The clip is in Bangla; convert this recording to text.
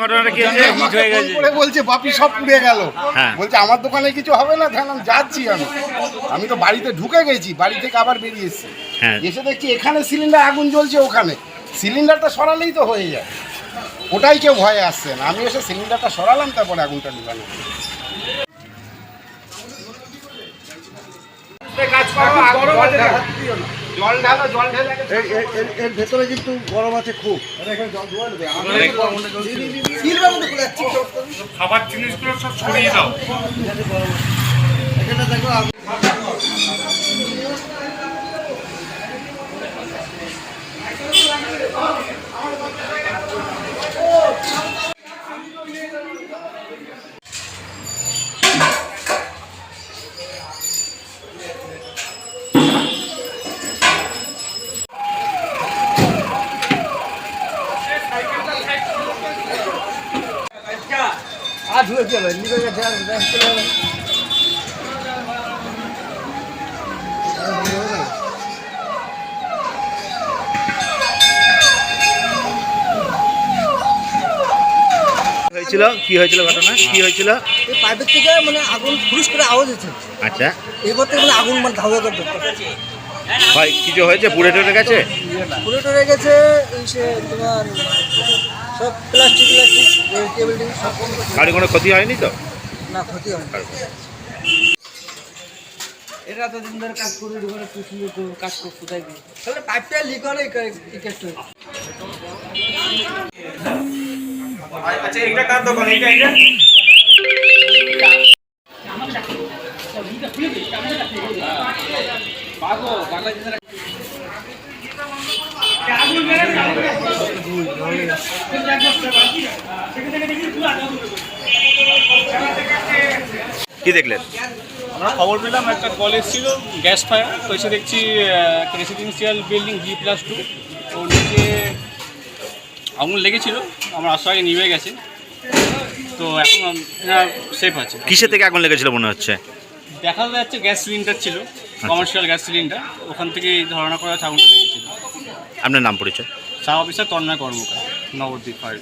ঘটনাটা কি হয়েছে? হিট হয়ে গেছে। করে বলছে বাপি সব পুড়ে গেল। হ্যাঁ। বলছে আমার দোকানে কিছু হবে না? তাহলে আমি যাচ্ছি আমি। আমি তো বাড়িতে ঢুকে গেছি বাড়ি থেকে আবার বেরিয়ে এসেছি। হ্যাঁ। এসে দেখছি এখানে সিলিন্ডার আগুন জ্বলছে ওখানে। সিলিন্ডারটা সরালেই তো হয়ে যায়। ওটাই কেউ ভয়ে আসছে না। আমি এসে সিলিন্ডারটা সরালাম তারপরে আগুনটা নিবানো জল ঢালো জল ঢেলে এর ভেতরে কিন্তু গরম আছে খুব। খাবার জিনিসগুলো সব ছড়িয়ে দাও। এখানে দেখো আগুন। আর ঢুকে যাবে গেছে আর ব্যাস চলে যাবে। হয়েছিল? কি হয়েছিল ঘটনা? কি হয়েছিল? এই পাইপের থেকে মানে আগুন ফুরুস করে আওয়াজ হচ্ছে আচ্ছা। এরপর থেকে মানে আগুন মানে ধাওয়া করে ঢুকছে হয় কিছু হয়েছে? পুড়ে টুড়ে গেছে? পুরো টরে গেছে সে তোমার সব প্লাস্টিক প্লাস্টিক টেবিল টেবিল সব কম করছে। গাড়ি কোনো ক্ষতি হয়নি তো? না ক্ষতি হয় এটা তো দিন ধরে কাজ করে কাজ করে দিই তাহলে পাইপটা লিক হলে এই কেসটা আচ্ছা এটা কার দোকান? এটা এটা কি দেখলেন? আমরা খবর পেলাম একটা কল এসেছিল গ্যাস ফায়ার তো এসে দেখছি residential building G plus two ওর নিচে আগুন লেগেছিল আমার আসার আগে নিভে গেছে তো এখন সেফ আছে। কিসে থেকে আগুন লেগেছিল মনে হচ্ছে? দেখা যাচ্ছে গ্যাস সিলিন্ডার ছিল কমার্শিয়াল গ্যাস সিলিন্ডার ওখান থেকে ধারণা করা হচ্ছে আগুনটা লেগেছিল। আপনার নাম পরিচয়? Sub officer Tanmay Karmakar Nabadwip fire